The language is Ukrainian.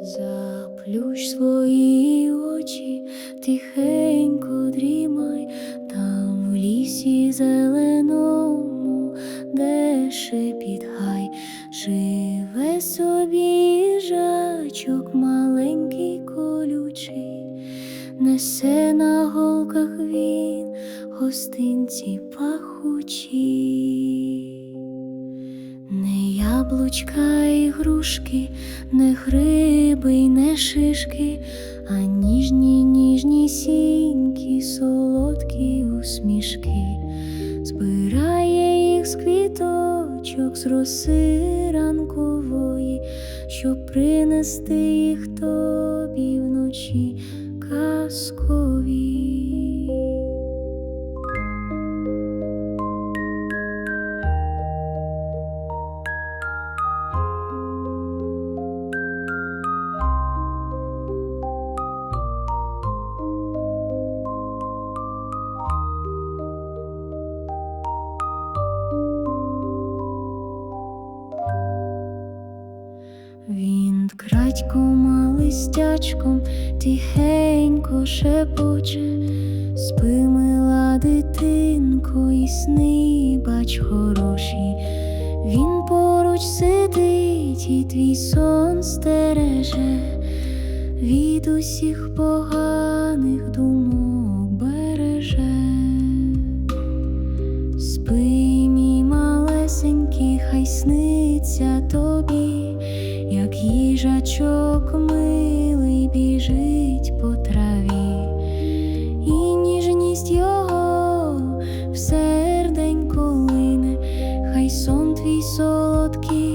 заплющ свої очі, тихенько дрімай, там в лісі зеленому, де шепіт живе собі їжачок маленький колючий, несе на голках він гостинці пахучі. Не яблучка і грушки, не гриби й не шишки, а ніжні, ніжні сінькі, солодкі усмішки, збирає їх з квіточок, з роси ранкової, щоб принести їх тобі вночі казкові. Він крадьком, а листячком тихенько шепоче, спи, мила дитинко, і сни бач хороші. Він поруч сидить і твій сон стереже, від усіх поганих думок їжачок милий біжить по траві, і ніжність його в серденько лине, хай сон твій солодкий